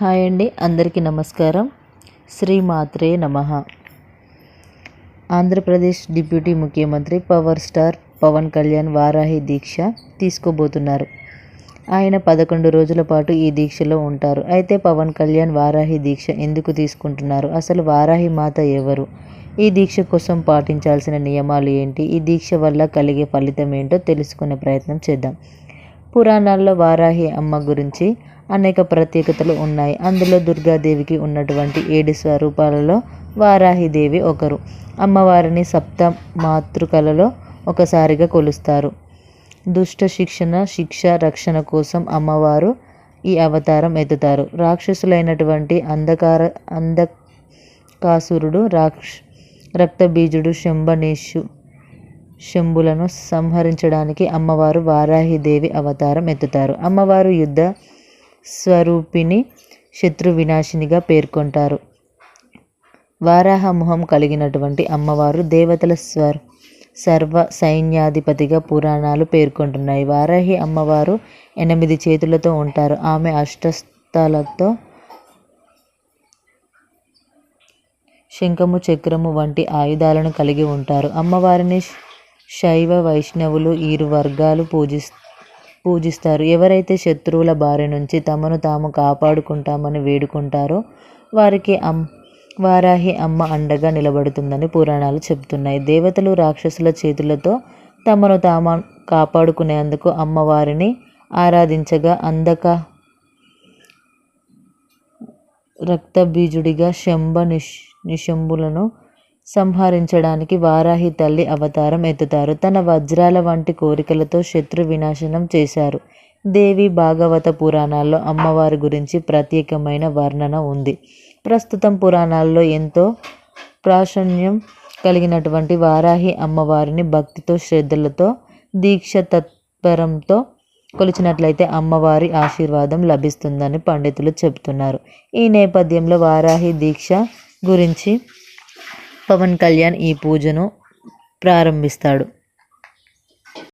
Hi అండి అందరికీ నమస్కారం. శ్రీ మాత్రే నమ. ఆంధ్రప్రదేశ్ డిప్యూటీ ముఖ్యమంత్రి పవర్ స్టార్ పవన్ కళ్యాణ్ వారాహి దీక్ష తీసుకోబోతున్నారు. ఆయన పదకొండు రోజుల పాటు ఈ దీక్షలో ఉంటారు. అయితే పవన్ కళ్యాణ్ వారాహి దీక్ష ఎందుకు తీసుకుంటున్నారు? అసలు వారాహి మాత ఎవరు? ఈ దీక్ష కోసం పాటించాల్సిన నియమాలు ఏంటి? ఈ దీక్ష వల్ల కలిగే ఫలితం ఏంటో తెలుసుకునే ప్రయత్నం చేద్దాం. పురాణాల్లో వారాహి అమ్మ గురించి అనేక ప్రత్యేకతలు ఉన్నాయి. అందులో దుర్గాదేవికి ఉన్నటువంటి ఏడు స్వరూపాలలో వారాహిదేవి ఒకరు. అమ్మవారిని సప్త మాతృకలలో ఒకసారిగా కొలుస్తారు. దుష్ట శిక్షణ శిక్ష రక్షణ కోసం అమ్మవారు ఈ అవతారం ఎత్తుతారు. రాక్షసులైనటువంటి అంధకార అంధకాసురుడు రాక్ష రక్తబీజుడు శంభనేషు శంభులను సంహరించడానికి అమ్మవారు వారాహిదేవి అవతారం ఎత్తుతారు. అమ్మవారు యుద్ధ స్వరూపిణి శత్రు వినాశినిగా పేర్కొంటారు. వారాహ మొహం కలిగినటువంటి అమ్మవారు దేవతల స్వర్ సర్వ సైన్యాధిపతిగా పురాణాలు పేర్కొంటున్నాయి. వారాహి అమ్మవారు ఎనిమిది చేతులతో ఉంటారు. ఆమె అష్టస్థలతో శంఖము చక్రము వంటి ఆయుధాలను కలిగి ఉంటారు. అమ్మవారిని శైవ వైష్ణవులు ఇరు వర్గాలు పూజిస్తారు పూజిస్తారు. ఎవరైతే శత్రువుల బారి నుంచి తమను తాము కాపాడుకుంటామని వేడుకుంటారో వారికి అమ్ వారాహి అమ్మ అండగా నిలబడుతుందని పురాణాలు చెబుతున్నాయి. దేవతలు రాక్షసుల చేతులతో తమను తాము కాపాడుకునేందుకు అమ్మవారిని ఆరాధించగా అందక రక్తబీజుడిగా శంభ నిష్ నిశంభులను సంహరించడానికి వారాహి తల్లి అవతారం ఎత్తుతారు. తన వజ్రాల వంటి కోరికలతో శత్రు వినాశనం చేశారు. దేవి భాగవత పురాణాల్లో అమ్మవారి గురించి ప్రత్యేకమైన వర్ణన ఉంది. ప్రస్తుతం పురాణాల్లో ఎంతో ప్రాశన్యం కలిగినటువంటి వారాహి అమ్మవారిని భక్తితో శ్రద్ధలతో దీక్ష తత్పరంతో కొలిచినట్లయితే అమ్మవారి ఆశీర్వాదం లభిస్తుందని పండితులు చెబుతున్నారు. ఈ నేపథ్యంలో వారాహి దీక్ష గురించి పవన్ కళ్యాణ్ ఈ పూజను ప్రారంభిస్తాడు.